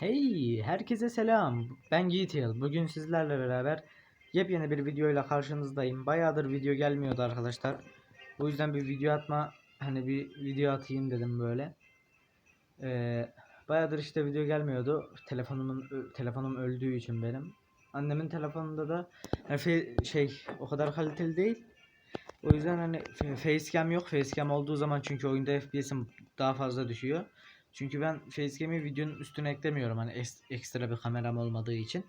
Hey, herkese selam. Ben Yiğitil. Bugün sizlerle beraber yepyeni bir videoyla karşınızdayım. Bayağıdır video gelmiyordu arkadaşlar. Bu yüzden bir video atma, hani bir video atayım dedim böyle. Ee, bayağıdır işte video gelmiyordu. Telefonumun telefonum öldüğü için benim. Annemin telefonunda da fe- şey o kadar kaliteli değil. O yüzden hani facecam yok. Facecam olduğu zaman çünkü oyunda FPS'im daha fazla düşüyor. Çünkü ben facecam'i videonun üstüne eklemiyorum hani ekstra bir kameram olmadığı için.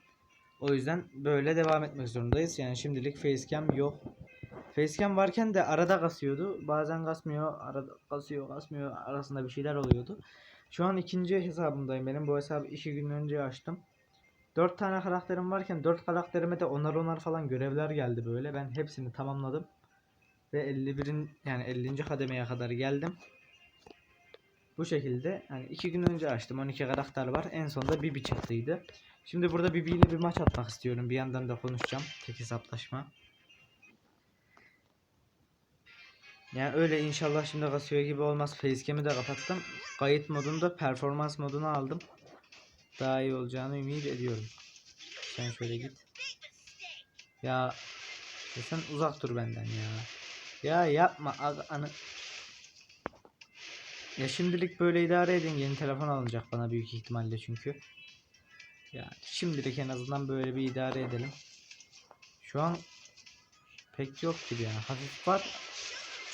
O yüzden böyle devam etmek zorundayız. Yani şimdilik facecam yok. Facecam varken de arada kasıyordu. Bazen kasmıyor, arada kasıyor, kasmıyor. Arasında bir şeyler oluyordu. Şu an ikinci hesabımdayım benim. Bu hesabı iki gün önce açtım. 4 tane karakterim varken 4 karakterime de onar onar falan görevler geldi böyle. Ben hepsini tamamladım. Ve 51'in yani 50. kademeye kadar geldim. Bu şekilde hani iki gün önce açtım 12 karakter var en sonunda Bibi çıktıydı. Şimdi burada Bibi ile bir maç atmak istiyorum bir yandan da konuşacağım tek hesaplaşma. Yani öyle inşallah şimdi kasıyor gibi olmaz facecam'i de kapattım. Kayıt modunda performans moduna aldım. Daha iyi olacağını ümit ediyorum. Sen şöyle git. Ya, sen uzak dur benden ya. Ya yapma anı. Ya şimdilik böyle idare edin. Yeni telefon alınacak bana büyük ihtimalle çünkü. Yani şimdilik en azından böyle bir idare edelim. Şu an pek yok gibi yani. Hafif var.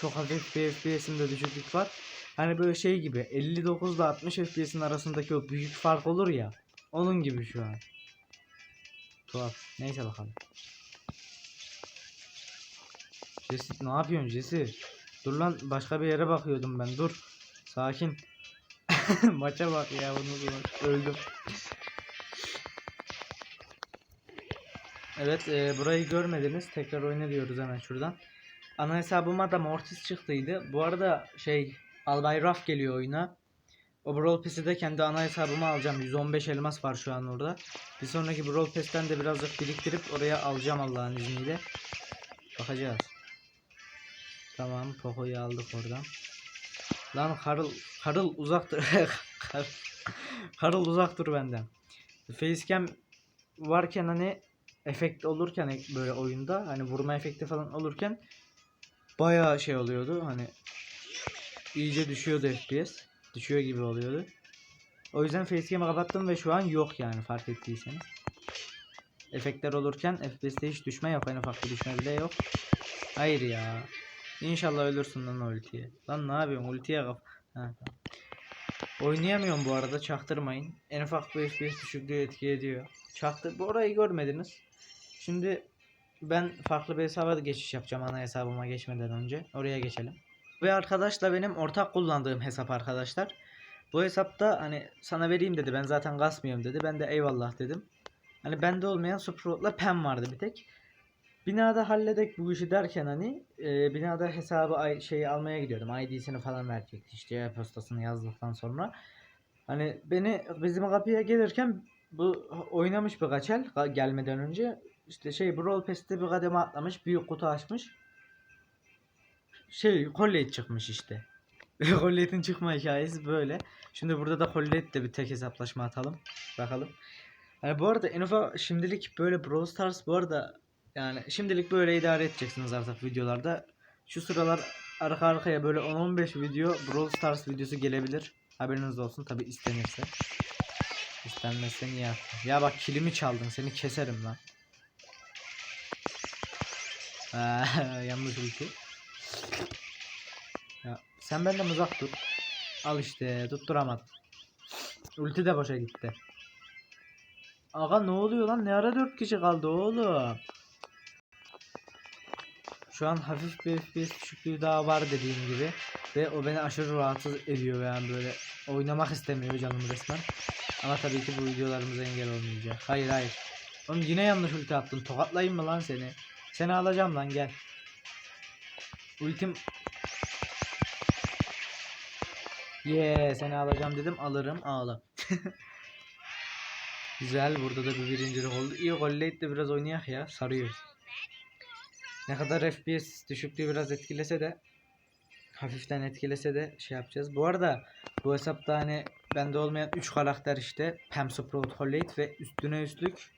Çok hafif bir FPS'inde düşüklük var. Hani böyle şey gibi 59 ile 60 FPS'in arasındaki o büyük fark olur ya. Onun gibi şu an. Tuhaf. Neyse bakalım. Jesse ne yapıyorsun Jesse? Dur lan başka bir yere bakıyordum ben. Dur. Sakin. Maça bak ya bunu da öldüm. Evet e, burayı görmediniz. Tekrar oyna diyoruz hemen şuradan. Ana hesabıma da Mortis çıktıydı. Bu arada şey Albay Raf geliyor oyuna. O Brawl Pass'i de kendi ana hesabıma alacağım. 115 elmas var şu an orada. Bir sonraki Brawl Pass'ten de birazcık biriktirip oraya alacağım Allah'ın izniyle. Bakacağız. Tamam Poco'yu aldık oradan. Lan Karıl, Karıl uzak dur. Kar- Karıl uzak dur benden. Facecam varken hani efekt olurken böyle oyunda hani vurma efekti falan olurken bayağı şey oluyordu hani iyice düşüyordu FPS. Düşüyor gibi oluyordu. O yüzden facecam'ı kapattım ve şu an yok yani fark ettiyseniz. Efektler olurken FPS'te hiç düşme yok. Ufak bir düşme bile yok. Hayır ya. İnşallah ölürsün lan ultiye. Lan ne yapıyorsun ultiye kaf... Ha. Oynayamıyorum bu arada çaktırmayın. En ufak bir FPS düşüklüğü etki ediyor. Çaktır. Bu orayı görmediniz. Şimdi ben farklı bir hesaba geçiş yapacağım ana hesabıma geçmeden önce. Oraya geçelim. Ve arkadaşla benim ortak kullandığım hesap arkadaşlar. Bu hesapta hani sana vereyim dedi. Ben zaten kasmıyorum dedi. Ben de eyvallah dedim. Hani bende olmayan Sprout'la Pen vardı bir tek. Binada halledek bu işi derken hani e, binada hesabı şeyi almaya gidiyordum. ID'sini falan verecekti işte e-postasını yazdıktan sonra. Hani beni bizim kapıya gelirken bu oynamış birkaç el ga- gelmeden önce işte şey Brawl Pass'te bir kademe atlamış büyük kutu açmış. Şey Colette çıkmış işte. Colette'in çıkma hikayesi böyle. Şimdi burada da de bir tek hesaplaşma atalım. Bakalım. Yani bu arada en ufak şimdilik böyle Brawl Stars bu arada yani şimdilik böyle idare edeceksiniz artık videolarda. Şu sıralar arka arkaya böyle 10-15 video Brawl Stars videosu gelebilir. Haberiniz olsun tabi istenirse. İstenmezse niye yaptın? Ya bak kilimi çaldın seni keserim lan. Yanlış ulti. Ya sen benden uzak dur. Al işte tutturamadım. Ulti de boşa gitti. Aga ne oluyor lan? Ne ara 4 kişi kaldı oğlum? Şu an hafif bir FPS düşüklüğü daha var dediğim gibi. Ve o beni aşırı rahatsız ediyor yani böyle. Oynamak istemiyor canım resmen. Ama tabii ki bu videolarımıza engel olmayacak. Hayır hayır. Oğlum yine yanlış ulti attın. Tokatlayayım mı lan seni? Seni alacağım lan gel. Ultim Yeah seni alacağım dedim alırım ağla. Güzel burada da bir birincilik oldu. İyi golleyip de biraz oynayak ya sarıyor. Ne kadar FPS düşüklüğü biraz etkilese de hafiften etkilese de şey yapacağız. Bu arada bu hesapta hani bende olmayan 3 karakter işte Pam Sprout Hollade ve üstüne üstlük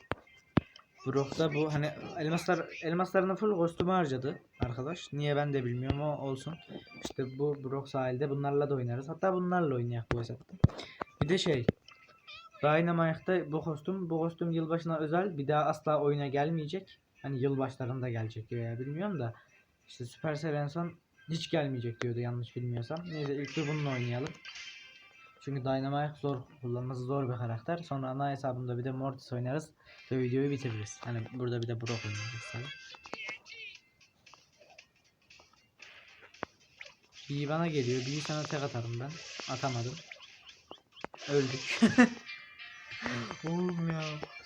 Brock'ta bu hani elmaslar elmaslarını full kostümü harcadı arkadaş. Niye ben de bilmiyorum ama olsun. İşte bu Brock sahilde bunlarla da oynarız. Hatta bunlarla oynayak bu hesapta. Bir de şey Dynamite'da bu kostüm bu kostüm yılbaşına özel bir daha asla oyuna gelmeyecek. Hani yılbaşlarında gelecek diyor ya bilmiyorum da. İşte Supercell en son hiç gelmeyecek diyordu yanlış bilmiyorsam. Neyse ilk bir bununla oynayalım. Çünkü Dynamite zor kullanması zor bir karakter. Sonra ana hesabımda bir de Mortis oynarız ve videoyu bitiririz. Hani burada bir de Brock oynayacağız tabii. Bir bana geliyor. Bir sana tek atarım ben. Atamadım. Öldük. Oğlum ya.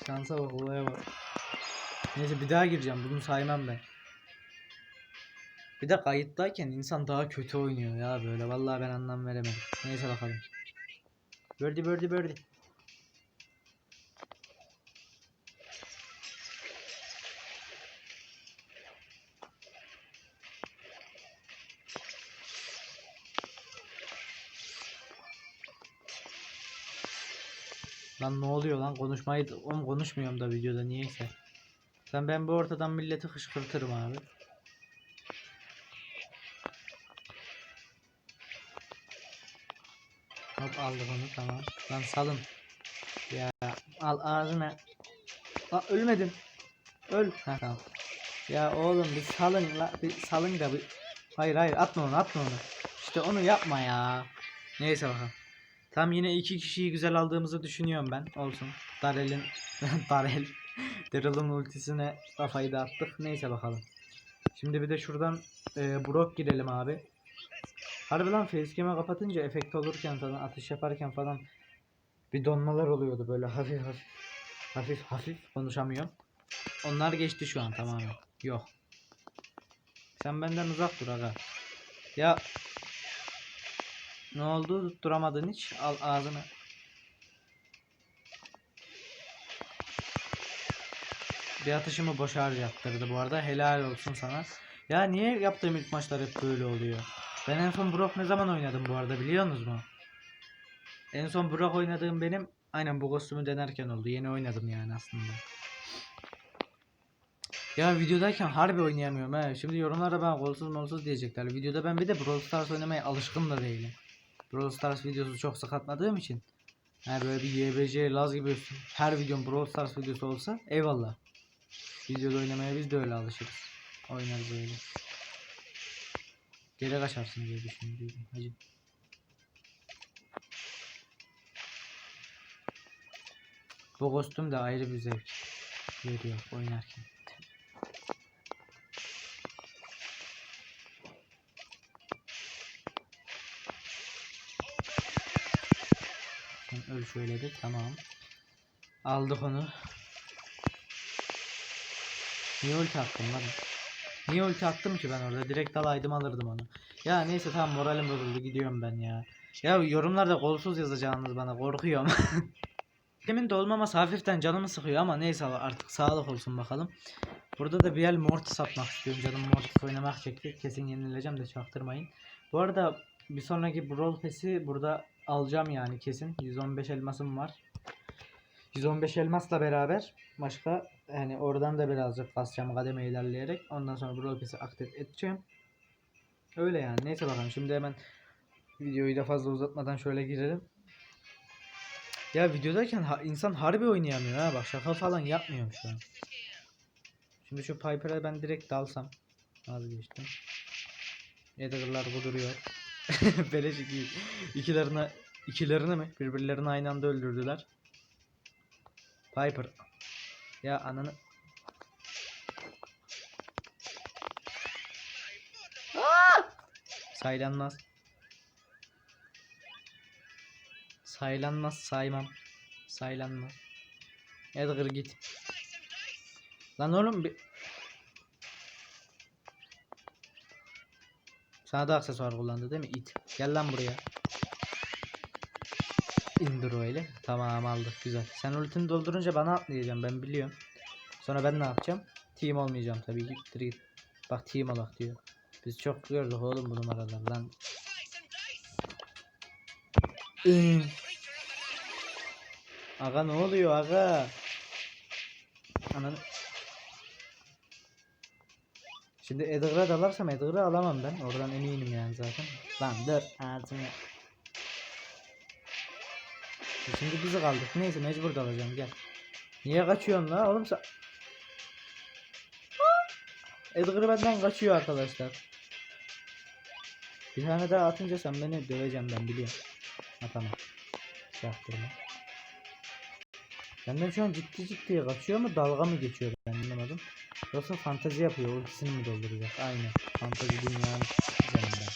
Şansa bak olaya bak. Neyse bir daha gireceğim. Bunu saymam ben. Bir de kayıttayken insan daha kötü oynuyor ya böyle. Vallahi ben anlam veremedim. Neyse bakalım. Birdie birdie birdie. Lan ne oluyor lan konuşmayı oğlum konuşmuyorum da videoda niyeyse. Sen ben bu ortadan milleti kışkırtırım abi. Hop aldık onu tamam. Lan salın. Ya al ağzına. Lan ölmedin. Öl. Ha tamam. Ya oğlum bir salın la bir salın da bir. Hayır hayır atma onu atma onu. İşte onu yapma ya. Neyse bakalım. Tam yine iki kişiyi güzel aldığımızı düşünüyorum ben. Olsun. Darel'in Darel Daryl'ın ultisine kafayı da attık. Neyse bakalım. Şimdi bir de şuradan e, Brock girelim abi. Harbi lan facecam'e kapatınca efekt olurken falan atış yaparken falan bir donmalar oluyordu böyle hafif hafif hafif hafif konuşamıyorum. Onlar geçti şu an tamamen. Yok. Sen benden uzak dur aga. Ya ne oldu? Tutturamadın hiç. Al ağzını. Bir atışımı boş harcattırdı bu arada. Helal olsun sana. Ya niye yaptığım ilk maçlar hep böyle oluyor? Ben en son Brock ne zaman oynadım bu arada biliyor musunuz mu? En son Brock oynadığım benim aynen bu kostümü denerken oldu. Yeni oynadım yani aslında. Ya videodayken harbi oynayamıyorum he. Şimdi yorumlarda ben golsuz molsuz diyecekler. Videoda ben bir de Brawl Stars oynamaya alışkın da değilim. Brawl Stars videosu çok sık atmadığım için. Yani böyle bir YBC, Laz gibi her videom Brawl Stars videosu olsa eyvallah. Videoda oynamaya biz de öyle alışırız. Oynarız öyle. Geri kaçarsın diye düşünüyorum hacı. Bu kostüm de ayrı bir zevk veriyor oynarken. Öl şöyle de tamam. Aldık onu. Niye ulti attım lan? Niye ulti attım ki ben orada? Direkt alaydım alırdım onu. Ya neyse tamam moralim bozuldu gidiyorum ben ya. Ya yorumlarda golsuz yazacağınız bana korkuyorum. Demin de olmaması hafiften canımı sıkıyor ama neyse artık sağlık olsun bakalım. Burada da bir el Mortis atmak istiyorum. Canım Mortis oynamak çekti. Kesin yenileceğim de çaktırmayın. Bu arada bir sonraki Brawl Pass'i burada alacağım yani kesin. 115 elmasım var. 115 elmasla beraber başka yani oradan da birazcık basacağım kademe ilerleyerek. Ondan sonra Brawl Pass'i aktif edeceğim. Öyle yani. Neyse bakalım. Şimdi hemen videoyu da fazla uzatmadan şöyle girelim. Ya videodayken ha- insan harbi oynayamıyor ha. Bak şaka falan yapmıyorum şu an. Şimdi şu Piper'a ben direkt dalsam. Vazgeçtim. Edgar'lar kuduruyor. Beleş iki, ikilerine, ikilerini mi? Birbirlerini aynı anda öldürdüler. Piper. Ya ananı. Aa! Saylanmaz. Saylanmaz saymam. Saylanmaz. Edgar git. Lan oğlum bir... Sana da aksesuar kullandı değil mi? İt. Gel lan buraya. İndir o eli. Tamam aldık güzel. Sen ultini doldurunca bana atlayacağım ben biliyorum. Sonra ben ne yapacağım? Team olmayacağım tabii ki. Git. Bak team olak diyor. Biz çok gördük oğlum bu numaralar lan. Iı. Aga ne oluyor aga? Ananı. Şimdi Edgar'a dalarsam Edgar'ı alamam ben. Oradan eminim yani zaten. Lan dur ağzını. Şimdi bizi kaldık. Neyse mecbur dalacağım gel. Niye kaçıyorsun la oğlum sen? Edgar benden kaçıyor arkadaşlar. Bir tane daha atınca sen beni döveceğim ben biliyorum. Ha tamam. Çaktırma. Benden şu an ciddi ciddi kaçıyor mu dalga mı geçiyor ben anlamadım. Yoksa fantezi yapıyor ultisini mi dolduracak? Aynen. Fantezi dünyanın üzerinden.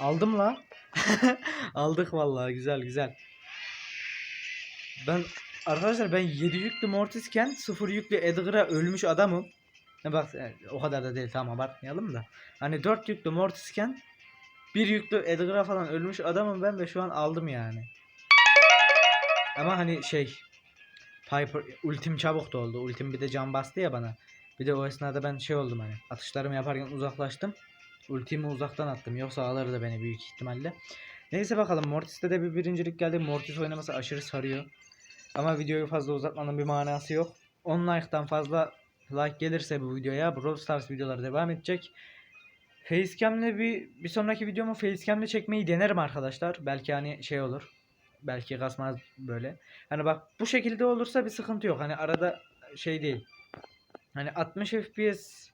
Aldım la. Aldık vallahi güzel güzel. Ben arkadaşlar ben 7 yüklü Mortis'ken 0 yüklü Edgar'a ölmüş adamım. Ne bak e, o kadar da değil tamam abartmayalım da. Hani 4 yüklü Mortis'ken 1 yüklü Edgar'a falan ölmüş adamım ben ve şu an aldım yani. Ama hani şey Piper ultim çabuk doldu. Ultim bir de can bastı ya bana. Bir de o esnada ben şey oldum hani atışlarımı yaparken uzaklaştım. Ultimi uzaktan attım. Yoksa alırdı beni büyük ihtimalle. Neyse bakalım Mortis'te de bir birincilik geldi. Mortis oynaması aşırı sarıyor. Ama videoyu fazla uzatmanın bir manası yok. 10 like'tan fazla like gelirse bu videoya Brawl Stars videoları devam edecek. Facecam'le bir bir sonraki videomu facecam'le çekmeyi denerim arkadaşlar. Belki hani şey olur. Belki kasmaz böyle. Hani bak bu şekilde olursa bir sıkıntı yok. Hani arada şey değil. Hani 60 FPS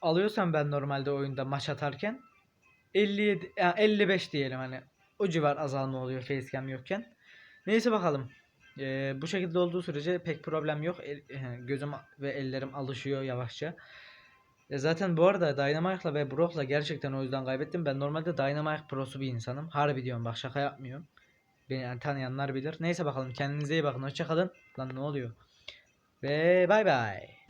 alıyorsam ben normalde oyunda maç atarken 57 yani 55 diyelim hani o civar azalma oluyor facecam yokken. Neyse bakalım. Ee, bu şekilde olduğu sürece pek problem yok. El- e, gözüm ve ellerim alışıyor yavaşça. E zaten bu arada Dynamite'la ve Brock'la gerçekten o yüzden kaybettim. Ben normalde Dynamite prosu bir insanım. Harbi diyorum bak şaka yapmıyorum. Beni yani tanıyanlar bilir. Neyse bakalım kendinize iyi bakın. Hoşçakalın. Lan ne oluyor? Ve bay bay.